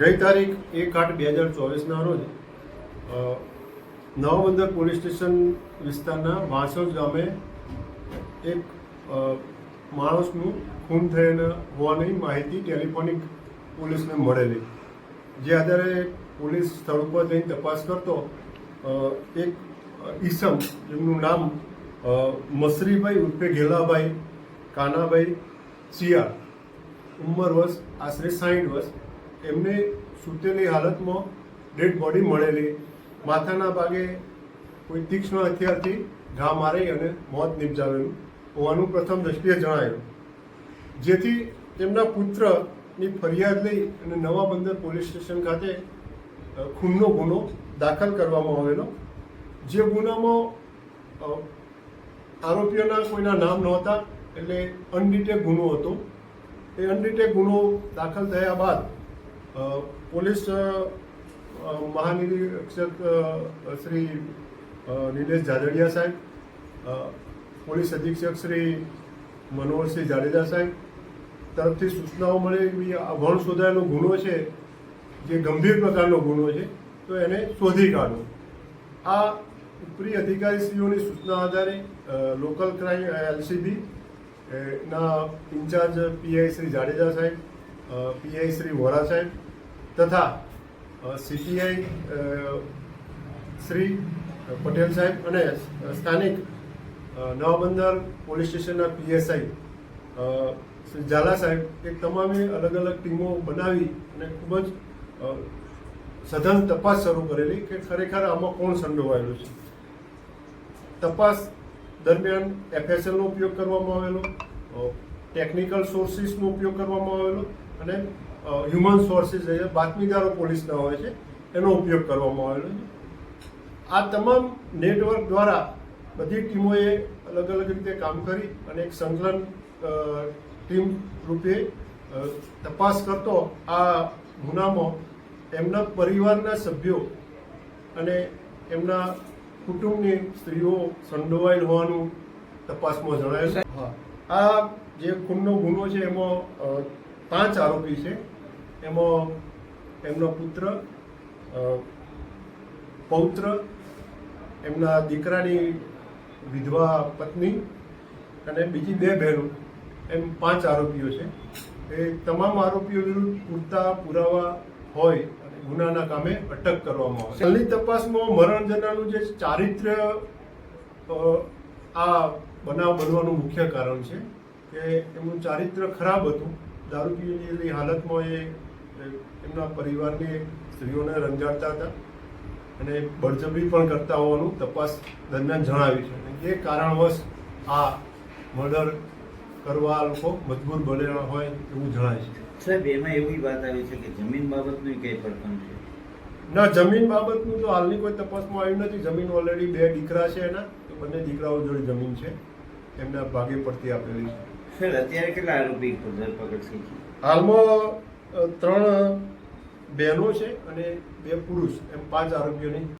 ગઈ તારીખ એક આઠ બે હજાર ચોવીસના રોજ નવબંદર પોલીસ સ્ટેશન વિસ્તારના વાસોજ ગામે એક માણસનું ખૂન થયેલા હોવાની માહિતી ટેલિફોનિક પોલીસને મળેલી. જે આધારે પોલીસ સ્થળ ઉપર જઈને તપાસ કરતો એક ઈસમ, એમનું નામ મસરીભાઈ ઉર્ફે ઘેલાભાઈ, કાનાભાઈ ચિયા ઉંમર વર્ષ, આશરે સાઠ વર્ષ. એમને સૂતેલી હાલતમાં ડેડ બોડી મળેલી. માથાના ભાગે કોઈ તીક્ષ્ણ હથિયારથી ઘા મારી અને મોત નિપજાવેલું. હોવાનું પ્રથમ દ્રષ્ટિએ જણાયું. જેથી તેમના પુત્રની ફરિયાદ લઈ અને નવા બંદર પોલીસ સ્ટેશન ખાતે ખૂનનો ગુનો દાખલ કરવામાં આવેલો. જે ગુનામાં આરોપીઓના કોઈના નામ નહોતા એટલે અનડિટેક ગુનો હતો. એ અનડિટેક ગુનો દાખલ થયા બાદ પોલીસ મહાનિરીક્ષક શ્રી નિલેશ જાદડિયા સાહેબ પોલીસ અધિક્ષક શ્રી મનોહરસિંહ જાડેજા સાહેબ, તરફથી સૂચનાઓ મળે આ વણ શોધાયેલો ગુનો છે, જે ગંભીર પ્રકારનો ગુનો છે, તો એને શોધી કાઢો. આ ઉપરી અધિકારીશ્રીઓની સૂચના આધારે લોકલ ક્રાઇમ એલસીબી ના ઇન્ચાર્જ પીઆઈ શ્રી જાડેજા સાહેબ પીઆઈ શ્રી વોરા સાહેબ તથા સીપીઆઈ શ્રી પટેલ સાહેબ અને સ્થાનિક નવાબંદર પોલીસ સ્ટેશનના પીએસઆઈ શ્રી ઝાલા સાહેબ એ તમામે અલગ અલગ ટીમો બનાવી અને ખૂબ જ સઘન તપાસ શરૂ કરેલી કે ખરેખર આમાં કોણ સંડોવાયેલું છે. તપાસ દરમિયાન એફએસએલનો ઉપયોગ કરવામાં આવેલો ટેકનિકલ સોર્સિસનો ઉપયોગ કરવામાં આવેલો અને હ્યુમન સોર્સિસ છે બાતમીદારો પોલીસના હોય છે એનો ઉપયોગ કરવામાં આવેલો છે. આ તમામ નેટવર્ક દ્વારા બધી ટીમોએ અલગ અલગ રીતે કામ કરી અને એક સંકલન ટીમ રૂપે તપાસ કરતો આ ગુનામાં એમના પરિવારના સભ્યો અને એમના કુટુંબની સ્ત્રીઓ સંડોવાયેલ હોવાનું તપાસમાં જણાયું હા. આ જે ખૂનનો ગુનો છે એમાં પાંચ આરોપી છે. એમાં, એમનો પુત્ર પૌત્ર, એમના દીકરાની વિધવા પત્ની અને બીજી બે બહેનો. એમ પાંચ આરોપીઓ છે. એ તમામ આરોપીઓ વિરુદ્ધ પૂરતા પુરાવા હોય અને ગુનાના કામે અટક કરવામાં આવે. હાલની તપાસમાં મરણ જનારનું જે ચારિત્ર્ય આ બનાવ બનવાનું મુખ્ય કારણ છે કે એમનું ચારિત્ર્ય ખરાબ હતું. દારૂ પીએલી હાલતમાં એ એમના પરિવારની સ્ત્રીઓને રંજાડતા હતા અને બળજબરી પણ કરતા હોવાનું તપાસ દરમિયાન જણાવ્યું છે. એ કારણવશ આ મર્ડર કરવા લોકો મજબૂર બનેલા હોય એવું જણાય છે. સાહેબ એમાં એવી વાત આવી છે કે જમીન બાબતનું કઈ પડકામ છે? ના જમીન બાબતનું તો હાલની કોઈ તપાસમાં આવ્યું નથી. જમીન ઓલરેડી બે દીકરા છે એના. તો બંને દીકરાઓ જોડે જમીન છે. એમના ભાગે પડતી આપેલી છે. સર અત્યારે કેટલા આરોપી ધરપકડ થઈ છે? હાલમાં ત્રણ બહેનો છે અને બે પુરુષ. એમ પાંચ આરોપીઓની